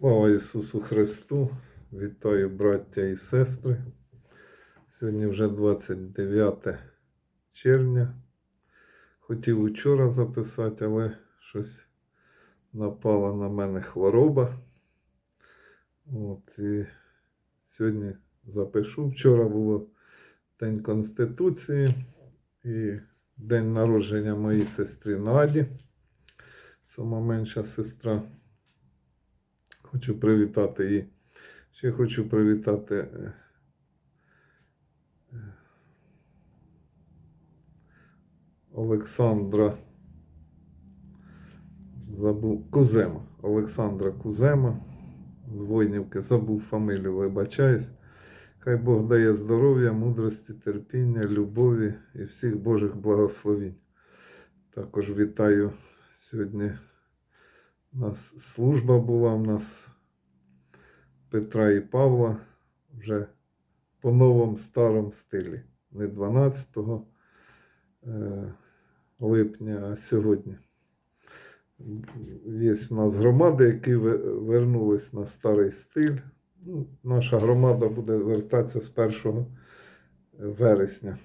Слава Ісусу Христу! Вітаю браття і сестри. Сьогодні вже 29 червня. Хотів учора записати, але щось напала на мене хвороба. От, і сьогодні запишу. Вчора було День Конституції і день народження моєї сестри Наді. Сама менша сестра. Хочу привітати її. Ще хочу привітати е, е, Олександра забув Кузема. Олександра Кузема з Войнівки. Забув фамилію, вибачаюсь. Хай Бог дає здоров'я, мудрості, терпіння, любові і всіх Божих благословінь. Також вітаю сьогодні. У нас служба була, у нас Петра і Павла вже по новому старому стилі. Не 12 е, липня, а сьогодні. Є в нас громади, які вернулись на старий стиль. Ну, наша громада буде вертатися з 1 вересня.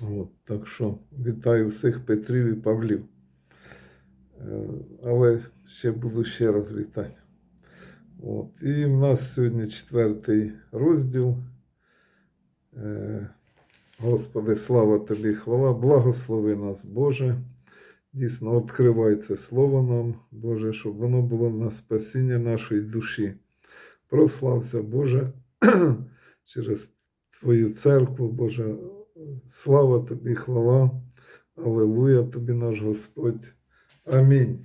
От, так що вітаю всіх Петрів і Павлів. Е, Але ще буду ще раз вітати. От. І в нас сьогодні четвертий розділ. Е, Господи, слава тобі, хвала, благослови нас, Боже. Дійсно, відкривай це слово нам, Боже, щоб воно було на спасіння нашої душі. Прослався, Боже, через Твою церкву, Боже. Слава тобі, хвала. Аллилуйя тобі, наш Господь. Амінь.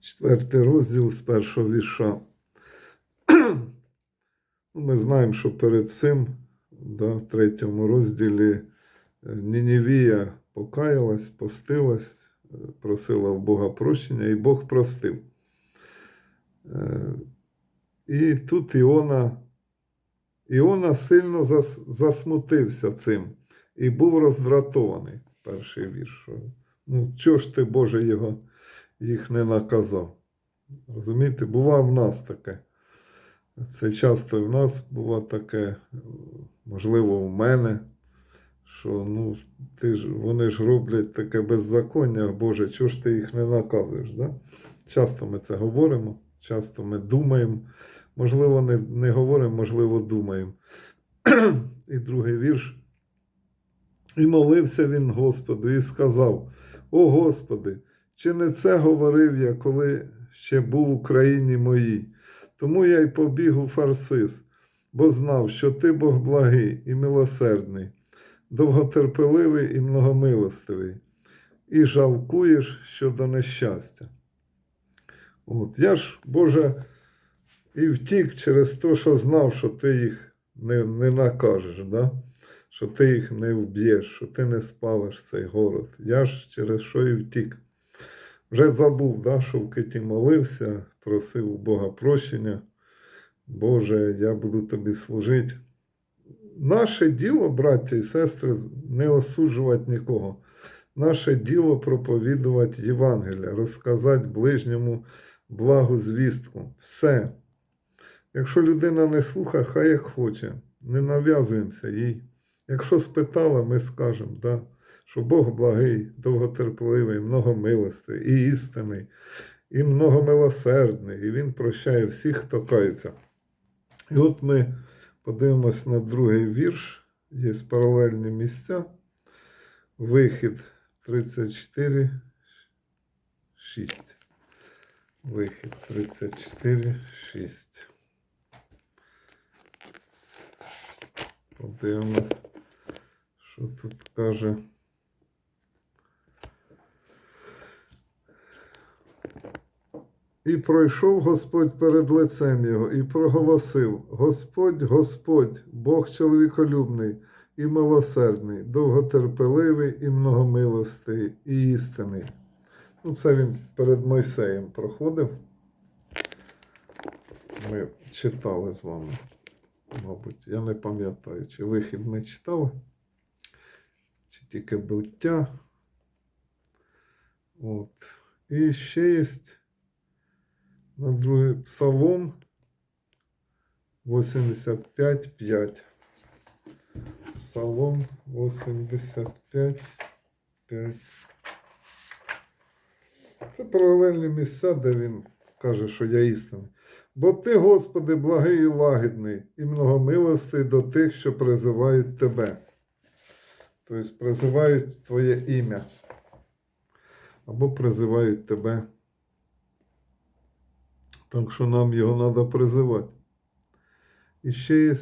Четвертий розділ з першого вірша. Ну, Ми знаємо, що перед цим, да, в третьому розділі, е, Нінівія покаялась, постилась, е, просила в Бога прощення, і Бог простив. Е, І тут Іона, Іона сильно засмутився цим і був роздратований. Перший вірш. що, Ну, чого ж ти, Боже, його, їх не наказав? Розумієте, бува в нас таке. Це часто в нас бува таке, можливо, у мене, що ну, ти ж, вони ж роблять таке беззаконня, Боже, чого ж ти їх не наказуєш? Да? Часто ми це говоримо, часто ми думаємо, можливо, не, не говоримо, можливо, думаємо. І другий вірш. І молився він Господу і сказав: О Господи, чи не це говорив я, коли ще був у країні моїй? Тому я й побіг у Фарсис, бо знав, що ти Бог благий і милосердний, довготерпеливий і многомилостивий, і жалкуєш щодо нещастя. От, я ж, Боже, і втік через те, що знав, що ти їх не, не накажеш, да? Що ти їх не вб'єш, що ти не спалиш цей город. Я ж через що і втік. Вже забув, да, що в киті молився, просив у Бога прощення. Боже, я буду тобі служити. Наше діло, браття і сестри, не осуджувати нікого. Наше діло проповідувати Євангелія, розказати ближньому благу звістку. Все. Якщо людина не слухає, хай як хоче, не нав'язуємося їй. Якщо спитала, ми скажемо, да, що Бог благий, довготерпеливий, многомилостивий і істинний, і многомилосердний, і Він прощає всіх, хто кається. І от ми подивимось на другий вірш, є паралельні місця. Вихід 34, 6. Вихід 34, 6. Подивимось, що тут каже. І пройшов Господь перед лицем його, і проголосив: Господь, Господь, Бог чоловіколюбний і милосердний, довготерпеливий і многомилостий, і істинний. Ну, це він перед Мойсеєм проходив. Ми читали з вами, мабуть, я не пам'ятаю, чи вихід ми читали, чи тільки буття. От. І ще є на другий псалом 85.5. Псалом 85.5. Це паралельні місця, де він каже, що я істинний. Бо ти, Господи, благий і лагідний, і многомилостий до тих, що призивають Тебе. Тобто призивають Твоє ім'я. Або призивають Тебе. Так що нам його треба призивати. І ще є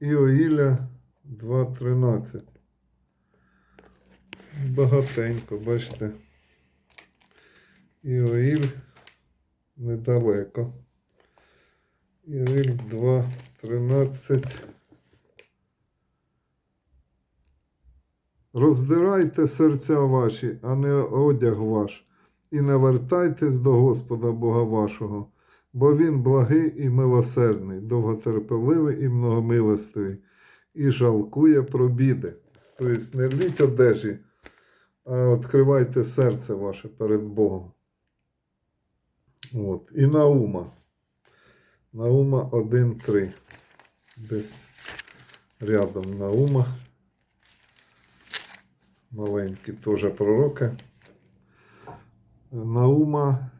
Іоїля 2.13. Багатенько, бачите. Іоїль недалеко. Іоїль 2.13. Роздирайте серця ваші, а не одяг ваш, і не вертайтесь до Господа Бога вашого, бо Він благий і милосердний, довготерпеливий і многомилостивий, і жалкує про біди. Тобто не рвіть одежі, а відкривайте серце ваше перед Богом. От. І Наума. Наума 1.3. Десь рядом Наума. Маленькі теж пророки. Наума,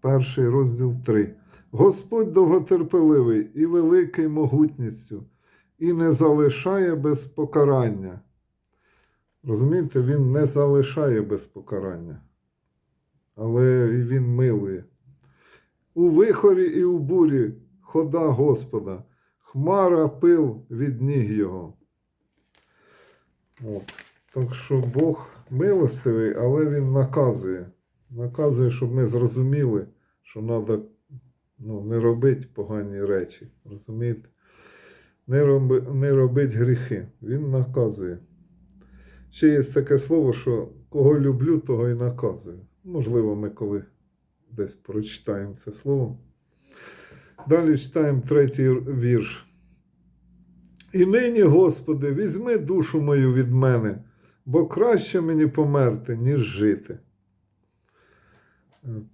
перший розділ 3. Господь довготерпеливий і великий могутністю, і не залишає без покарання. Розумієте, він не залишає без покарання, але він милує. У вихорі і у бурі хода Господа, хмара пил від ніг його. От. Так що Бог милостивий, але Він наказує. Наказує, щоб ми зрозуміли, що треба ну, не робити погані речі. Розумієте? Не, роби, не робити гріхи. Він наказує. Ще є таке слово, що кого люблю, того і наказую. Можливо, ми коли десь прочитаємо це слово. Далі читаємо третій вірш. І нині, Господи, візьми душу мою від мене, бо краще мені померти, ніж жити.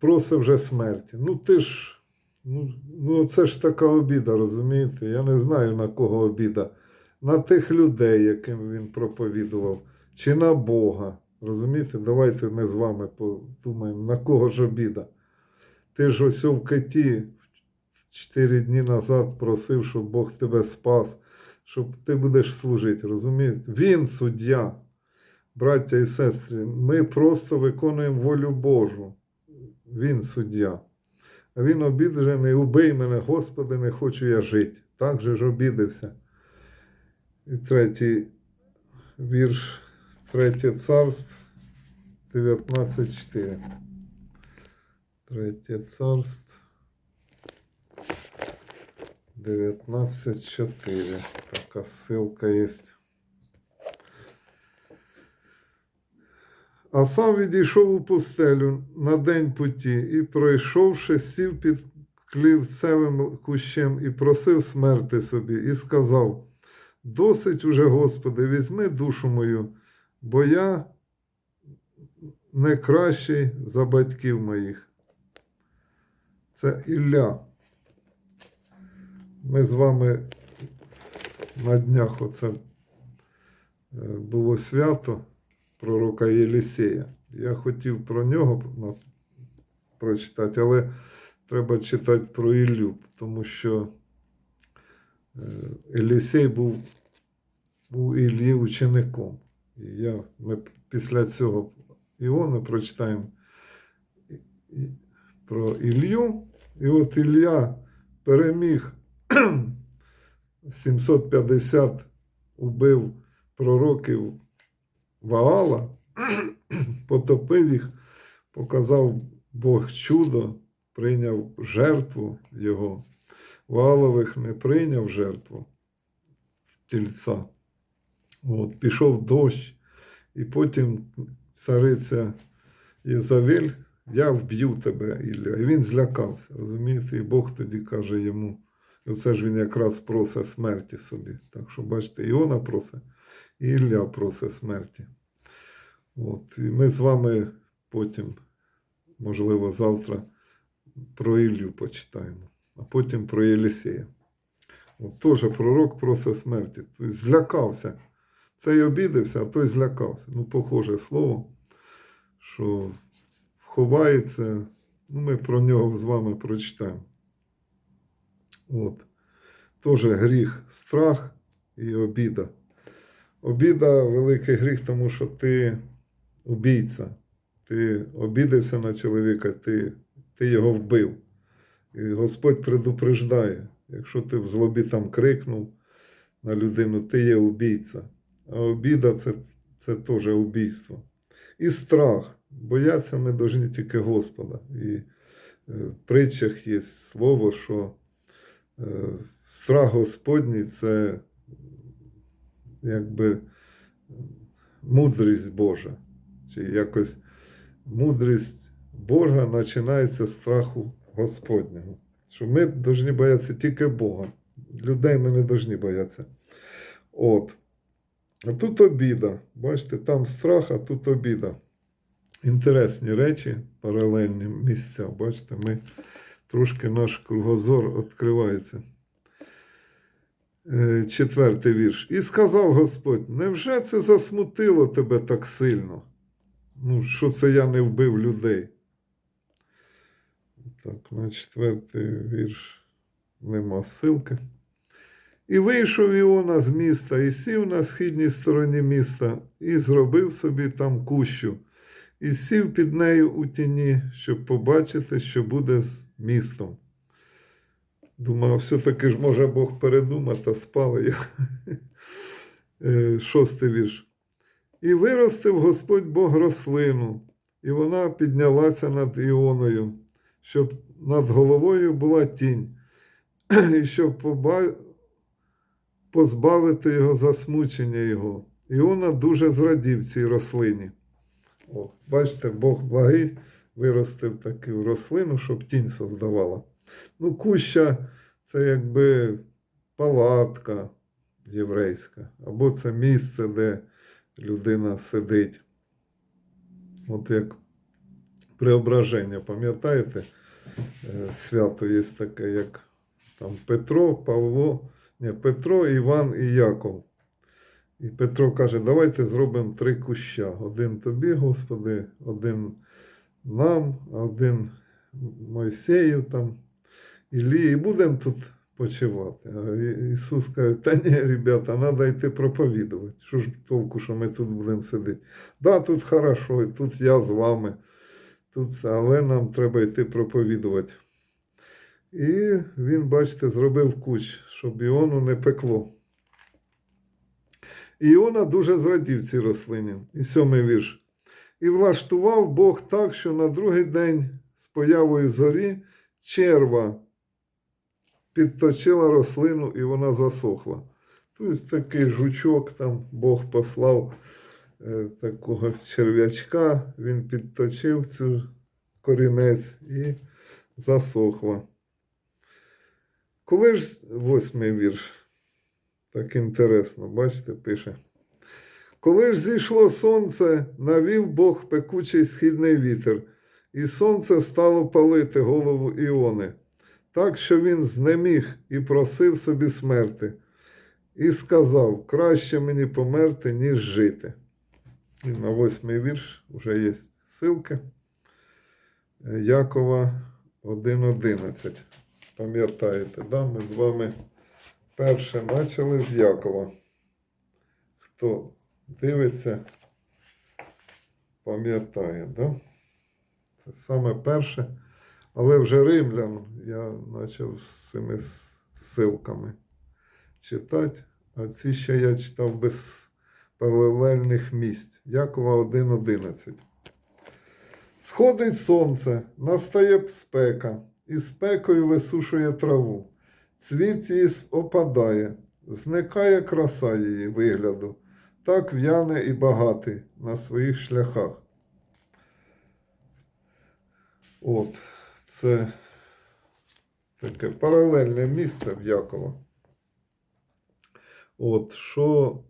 Просив вже смерті. Ну ти ж, ну, ну це ж така обіда, розумієте? Я не знаю на кого обіда. На тих людей, яким він проповідував, чи на Бога. Розумієте? Давайте ми з вами подумаємо, на кого ж обіда. Ти ж ось в киті чотири дні назад просив, щоб Бог тебе спас, щоб ти будеш служити. Розумієте? Він суддя, браття і сестри. Ми просто виконуємо волю Божу. Він суддя. А він обіджений, убий мене, Господи, не хочу я жити. Так же ж обідився. І третій вірш, третє царство, 19.4. Третє царство. 19.4. Така ссылка є. А сам відійшов у пустелю на день путі і, пройшовши, сів під клівцевим кущем і просив смерти собі, і сказав: Досить уже, Господи, візьми душу мою, бо я не кращий за батьків моїх. Це Ілля. Ми з вами на днях оце е, було свято пророка Єлісея. Я хотів про нього ну, прочитати, але треба читати про Іллю, тому що Елісей був у Іллі учеником. І я, ми після цього Іона прочитаємо про Ілью. І от Ілля переміг 750 убив пророків Ваала, потопив їх, показав Бог чудо, прийняв жертву його. Ваалових не прийняв жертву тільця. От, пішов дощ, і потім цариця Єзавель, я вб'ю тебе, Ілля. І він злякався, розумієте? І Бог тоді каже йому. І оце ж він якраз просить смерті собі. Так що, бачите, Іона просить, Ілля просить смерті. От, і ми з вами потім можливо, завтра про Іллю почитаємо, а потім про Єлісея. От теж пророк просить смерті. Тобто злякався. Цей обідався, а той злякався. Ну, похоже слово, що ховається. Ну, ми про нього з вами прочитаємо. От. Теж гріх, страх і обіда. Обіда великий гріх, тому що ти убійця. Ти обідався на чоловіка, ти, ти його вбив. І Господь предупреждає, якщо ти в злобі там крикнув на людину, ти є убійця. А обіда це, це теж убійство. І страх. Бояться ми повинні тільки Господа. І е, в притчах є слово, що е, страх Господній це якби мудрість Божа. Чи якось мудрість Божа починається з страху Господнього. Що ми повинні боятися тільки Бога. Людей ми не повинні боятися. От. А тут обіда. Бачите, там страх, а тут обіда. Інтересні речі, паралельні місця. Бачите, ми трошки наш кругозор відкривається. Е, Четвертий вірш. І сказав Господь: невже це засмутило тебе так сильно? Ну, що це я не вбив людей? Так, на четвертий вірш нема ссылки. І вийшов Іона з міста, і сів на східній стороні міста, і зробив собі там кущу, і сів під нею у тіні, щоб побачити, що буде з містом. Думав, все-таки ж може Бог передумати, спали його. Е, Шостий вірш. І виростив Господь Бог рослину, і вона піднялася над Іоною, щоб над головою була тінь, і щоб позбавити його засмучення його. Іона дуже зрадів цій рослині. О, бачите, Бог благий виростив таку рослину, щоб тінь создавала. Ну, куща це якби палатка єврейська, або це місце, де людина сидить. От як преображення, пам'ятаєте, Е, свято є таке, як там Петро, Павло, ні, Петро, Іван і Яков. І Петро каже, давайте зробимо три куща. Один тобі, Господи, один нам, один Мойсею там, І будемо тут почивати. А Ісус каже, та ні, ребята, треба йти проповідувати. Що ж толку, що ми тут будемо сидіти? Да, тут хорошо, тут я з вами. Тут, але нам треба йти проповідувати. І він, бачите, зробив кущ, щоб Іону не пекло. Іона дуже зрадів цій рослині. І сьомий вірш. І влаштував Бог так, що на другий день з появою зорі черва підточила рослину і вона засохла. Тобто такий жучок там Бог послав е, такого черв'ячка, він підточив цю корінець і засохла. Коли ж восьмий вірш, так інтересно, бачите, пише. Коли ж зійшло сонце, навів Бог пекучий східний вітер, і сонце стало палити голову Іони, так що він знеміг і просив собі смерти, і сказав: краще мені померти, ніж жити. І на восьмий вірш вже є ссылки. Якова 1.11. Пам'ятаєте, да? ми з вами перше почали з Якова. Хто дивиться, пам'ятає, да? Це саме перше. Але вже римлян я почав з цими ссылками читати, а ці ще я читав без паралельних місць. Якова 1.11. Сходить сонце, настає спека, і спекою висушує траву. Цвіт її опадає, зникає краса її вигляду, так в'яне і багатий на своїх шляхах. От, це таке паралельне місце в Якова. От, що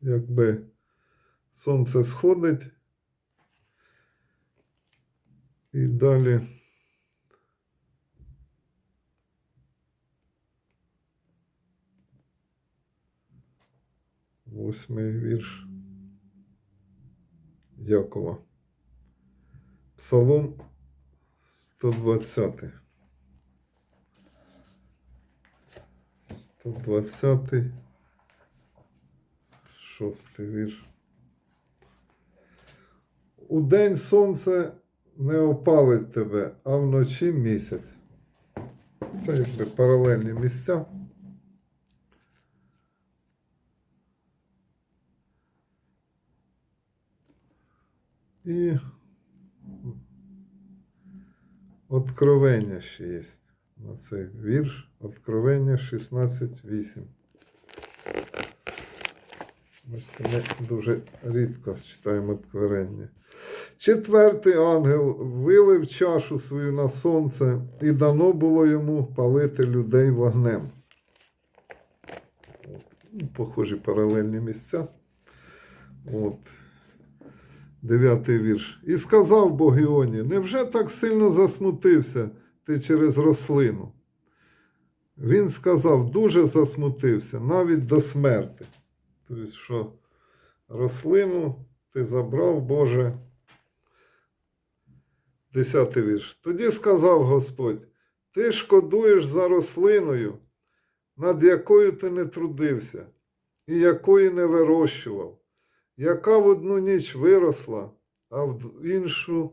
якби Сонце сходить. І далі. Восьмий вірш. Якова. Псалом 120. 120. Шостий вірш. У день сонце не опалить тебе, а вночі місяць. Це якби паралельні місця. І Откровення ще є на цей вірш. Откровення 16.8. Ми дуже рідко читаємо откровення. Четвертий ангел вилив чашу свою на сонце, і дано було йому палити людей вогнем. Ну, Похожі паралельні місця. От. Дев'ятий вірш. І сказав Бог Іоні, невже так сильно засмутився ти через рослину? Він сказав, дуже засмутився, навіть до смерти. Тобто, що рослину ти забрав, Боже. Десятий вірш. Тоді сказав Господь: Ти шкодуєш за рослиною, над якою ти не трудився, і якої не вирощував, яка в одну ніч виросла, а в іншу,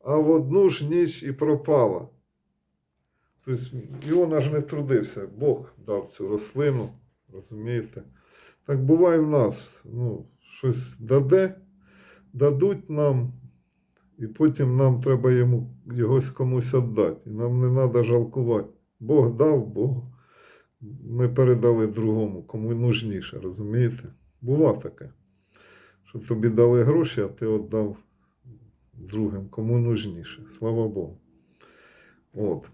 а в одну ж ніч і пропала. Тобто Іона ж не трудився, Бог дав цю рослину, розумієте? Так буває в нас. Ну, щось даде, дадуть нам, і потім нам треба йому йогось комусь віддати. І нам не треба жалкувати. Бог дав, Бог. Ми передали другому, кому нужніше, розумієте? Бува таке. Що тобі дали гроші, а ти віддав другим, кому нужніше. Слава Богу. От.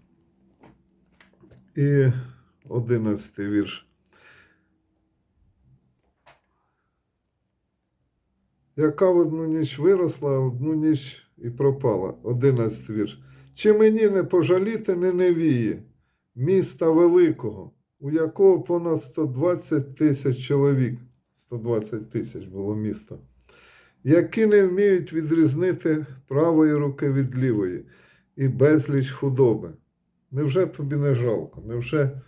І одинадцятий вірш. Яка в одну ніч виросла, а в одну ніч і пропала. Одинадцятий вірш. Чи мені не пожаліти Ниневії, міста великого, у якого понад 120 тисяч чоловік, 120 тисяч було місто, які не вміють відрізнити правої руки від лівої і безліч худоби. Невже тобі не жалко? Невже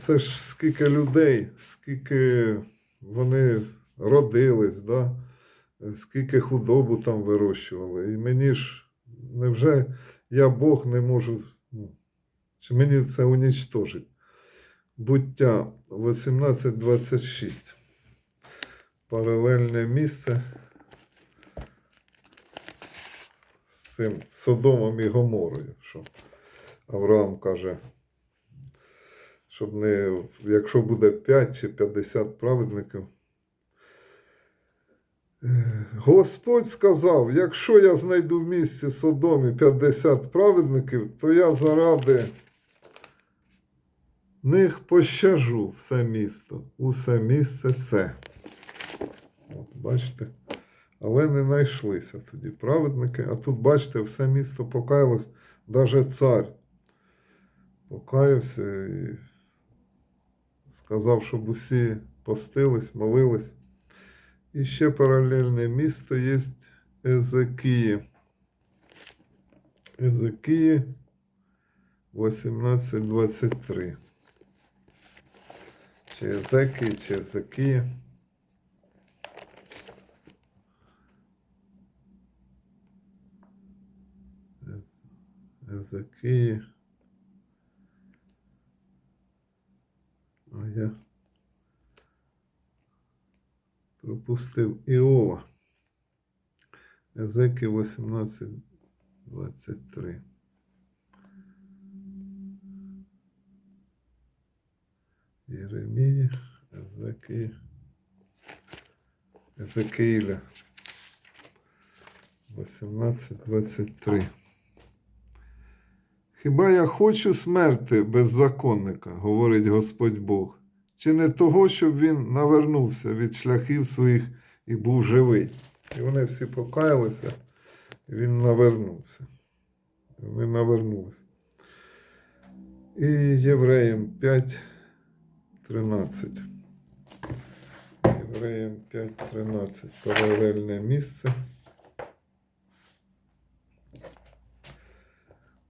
це ж скільки людей, скільки вони родились, да? скільки худобу там вирощували. І мені ж, невже я Бог не можу, ну, чи мені це унічтожить? Буття 18.26. Паралельне місце з цим Содомом і Гоморою. Що Авраам каже, щоб не, якщо буде 5 чи 50 праведників. Господь сказав: якщо я знайду в місті Содомі 50 праведників, то я заради них пощажу все місто, усе місце це. Бачите? Але не знайшлися тоді праведники. А тут, бачите, все місто покаялось, навіть цар покаявся і сказав, щоб усі постились, молились. І ще паралельне місто є Езекії. Езекії 1823. Чи Езекії, чи Езекії. Езекії. А я пропустив Іова. Езеки 18.23. Єремія, Езеки, Езекиїля 18.23. Хіба я хочу смерти беззаконника, говорить Господь Бог, чи не того, щоб він навернувся від шляхів своїх і був живий. І вони всі покаялися, і він навернувся. Вони навернулися. І Євреям 5, 13. Євреям 5, 13. Паралельне місце.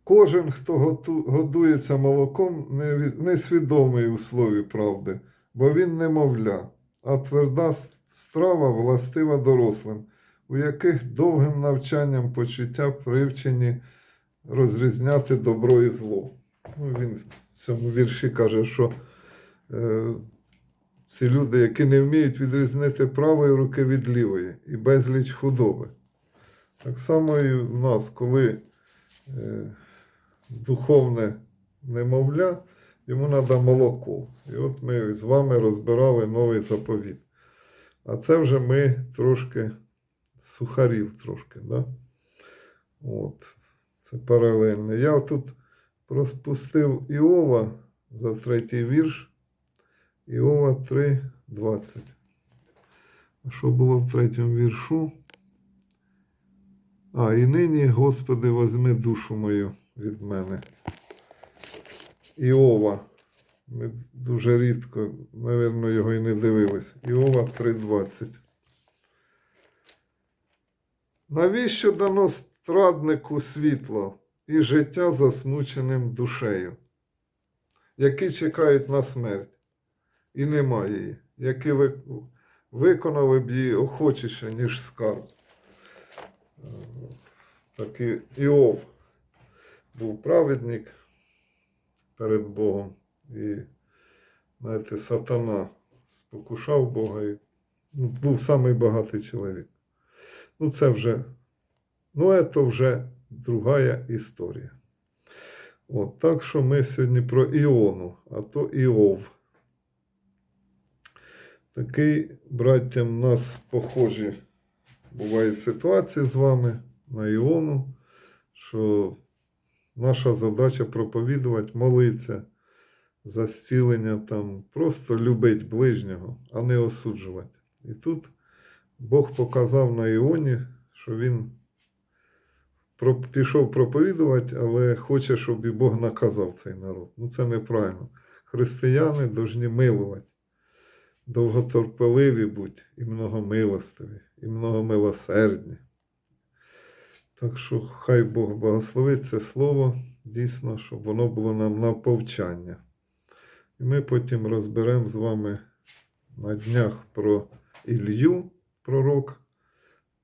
Кожен, хто годується молоком, не свідомий у слові правди, бо він немовля, а тверда страва властива дорослим, у яких довгим навчанням почуття привчені розрізняти добро і зло. Ну, він в цьому вірші каже, що е, ці люди, які не вміють відрізнити правої руки від лівої, і безліч худоби. Так само і в нас, коли е, духовне немовля, йому треба молоко. І от ми з вами розбирали новий заповіт. А це вже ми трошки сухарів трошки, да? От. Це паралельно. Я тут розпустив Іова за третій вірш. Іова 3.20. А що було в третьому віршу? А, і нині, Господи, возьми душу мою від мене. Іова. Ми дуже рідко, напевно, його і не дивились. Іова 3.20. Навіщо дано страднику світло і життя засмученим душею, які чекають на смерть, і немає її, які виконали б її охочіше, ніж скарб. Е, Такий Іов був праведник перед Богом. І, знаєте, сатана спокушав Бога і ну, був самий багатий чоловік. Ну, це вже, ну, це вже другая історія. От, так що ми сьогодні про Іону, а то Іов. Такий, браття, в нас похожі бувають ситуації з вами на Іону, що наша задача проповідувати, молитися за зцілення, там, просто любити ближнього, а не осуджувати. І тут Бог показав на Іоні, що він пішов проповідувати, але хоче, щоб і Бог наказав цей народ. Ну це неправильно. Християни повинні милувати, довготерпеливі бути, і многомилостиві, і многомилосердні. Так що хай Бог благословить це слово, дійсно, щоб воно було нам на повчання. І ми потім розберемо з вами на днях про Ілью, пророк.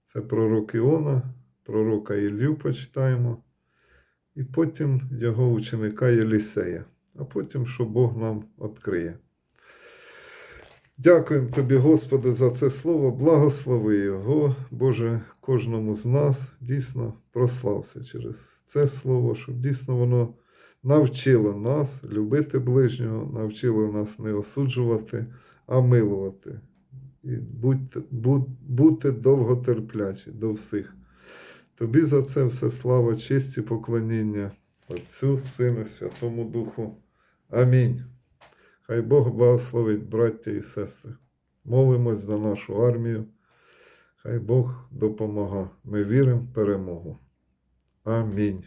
Це пророк Іона, пророка Ілью почитаємо. І потім його ученика Єлісея. А потім, що Бог нам відкриє. Дякуємо тобі, Господи, за це слово. Благослови його, Боже, кожному з нас дійсно прослався через це слово, щоб дійсно воно навчило нас любити ближнього, навчило нас не осуджувати, а милувати. І будь, бути довготерплячі до всіх. Тобі за це все слава, честь і поклоніння Отцю, Сину, Святому Духу. Амінь. Хай Бог благословить, браття і сестри. Молимось за нашу армію. Хай Бог допомога. Ми віримо в перемогу. Амінь.